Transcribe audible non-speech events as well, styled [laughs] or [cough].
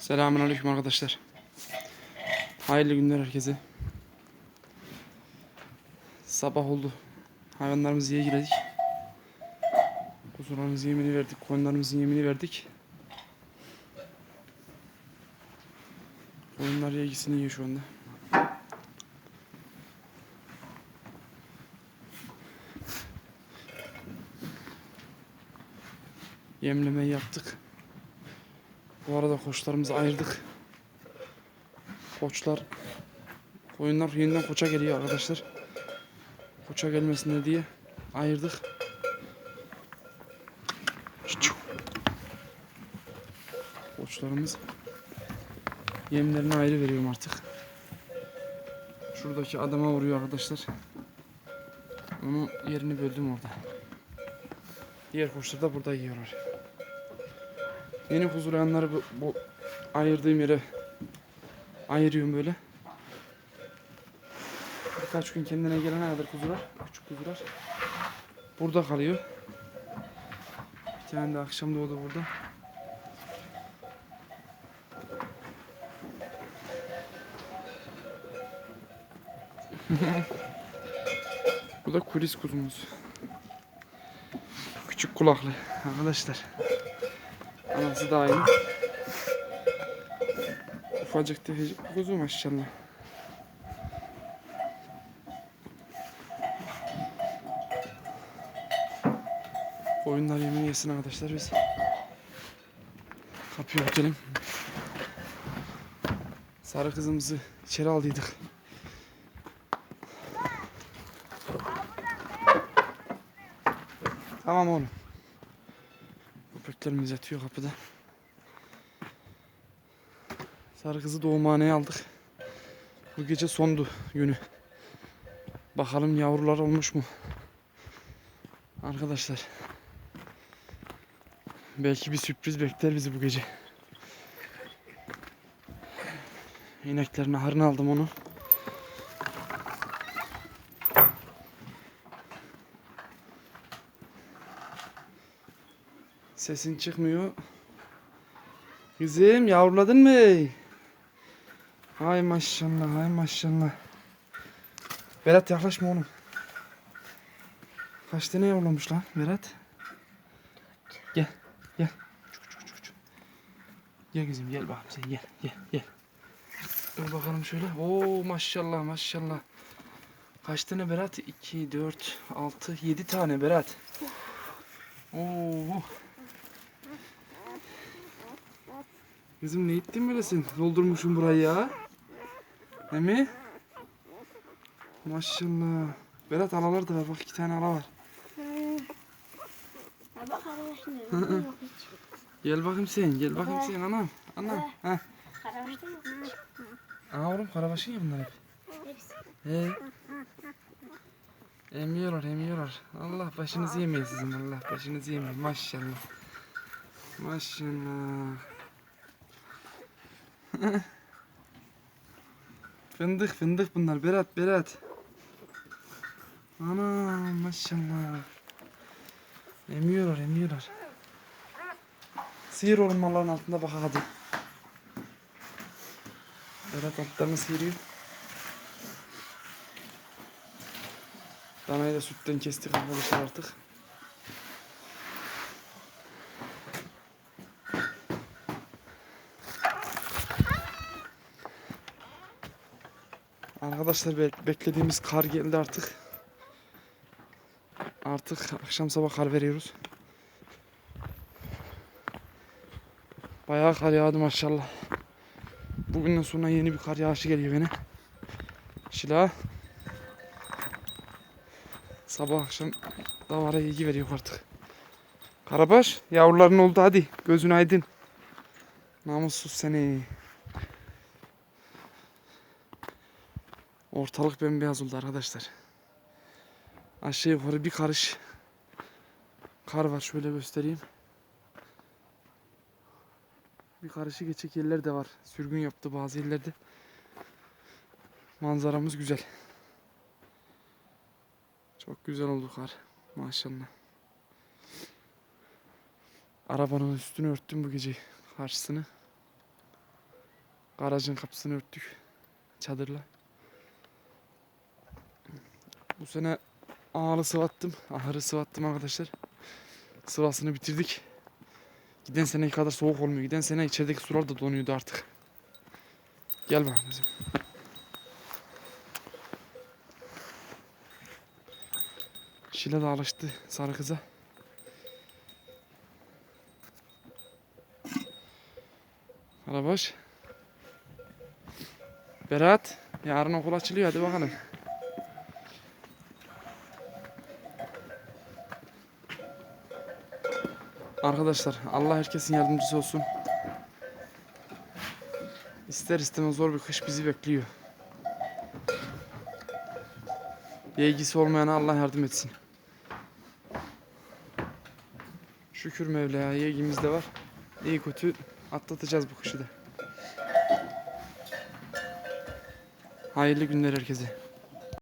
Selamünaleyküm arkadaşlar. Hayırlı günler herkese. Sabah oldu. Hayvanlarımızı yemledik. Kuzularımızı yemini verdik. Koyunlarımızın yemini verdik. Koyunlar yegisini yiyor şu anda. Yemlemeyi yaptık. Bu arada koçlarımızı ayırdık. Koçlar koyunlar yeniden koça geliyor arkadaşlar. Koça gelmesin diye ayırdık. Koçlarımız yemlerini ayrı veriyorum artık. Şuradaki adama vuruyor arkadaşlar. Onun yerini böldüm orada. Diğer koçlar da burada yiyorlar. Yeni huzurlayanları bu, bu ayırdığım yere ayırıyorum böyle. Birkaç gün kendine gelene kadar kuzular, küçük kuzular burada kalıyor. Bir tane de akşam doğdu burada. [laughs] bu da kulis kuzumuz. Küçük kulaklı arkadaşlar. Anası da aynı. Ufacık tefecik bir kuzu maşallah. Koyunlar yemin yesin arkadaşlar biz. Kapıyı örtelim. Sarı kızımızı içeri aldıydık. Tamam oğlum. Köpeklerimiz yatıyor kapıda. Sarı kızı doğumhaneye aldık. Bu gece sondu günü. Bakalım yavrular olmuş mu? Arkadaşlar. Belki bir sürpriz bekler bizi bu gece. İneklerin ahırını aldım onu. Sesin çıkmıyor. Kızım yavruladın mı? Hay maşallah hay maşallah. Berat yaklaşma oğlum. Kaç tane yavrulamış lan Berat? Gel gel. Çuk, çuk, çuk, çuk. Gel kızım gel bakalım sen gel gel gel. Dur bakalım şöyle. Oo maşallah maşallah. Kaç tane Berat? 2, 4, 6, 7 tane Berat. Oo. Kızım ne ettin böyle sen? Doldurmuşsun burayı ya. Değil mi? Maşallah. Berat alalar da var. Bak iki tane ala var. Bak arkadaşlar. [laughs] Gel bakayım sen. Gel bakayım sen anam. Anam. Heh. Karabaşta yok. Aa oğlum karabaşın ya bunlar hep. Hepsi. He. Emiyorlar emiyorlar. Allah başınızı yemeyin sizin Allah başınızı yemeyin maşallah. Maşallah. [laughs] fındık fındık bunlar Berat Berat. Ana maşallah. Emiyorlar emiyorlar. Sıyır oğlum malların altında bak hadi. Berat altlarını sıyırıyor. Danayı da sütten kestik arkadaşlar artık. Arkadaşlar be- beklediğimiz kar geldi artık. Artık akşam sabah kar veriyoruz. Bayağı kar yağdı maşallah. Bugünden sonra yeni bir kar yağışı geliyor yine. Şila. Sabah akşam davara ilgi veriyor artık. Karabaş yavruların oldu hadi gözün aydın. Namussuz seni. Ortalık bembeyaz oldu arkadaşlar. Aşağı yukarı bir karış kar var şöyle göstereyim. Bir karışı geçecek yerler de var. Sürgün yaptı bazı yerlerde. Manzaramız güzel. Çok güzel oldu kar. Maşallah. Arabanın üstünü örttüm bu gece karşısını. Garajın kapısını örttük. Çadırla. Bu sene ağlı sıvattım. Ahırı sıvattım arkadaşlar. Sıvasını bitirdik. Giden seneki kadar soğuk olmuyor. Giden sene içerideki sular da donuyordu artık. Gel bakalım bizim. Şile de alıştı sarı kıza. Arabaş. Berat. Yarın okul açılıyor hadi bakalım. Arkadaşlar Allah herkesin yardımcısı olsun. İster istemez zor bir kış bizi bekliyor. Yeğgisi olmayana Allah yardım etsin. Şükür Mevla'ya yeğgimiz de var. İyi kötü atlatacağız bu kışı da. Hayırlı günler herkese.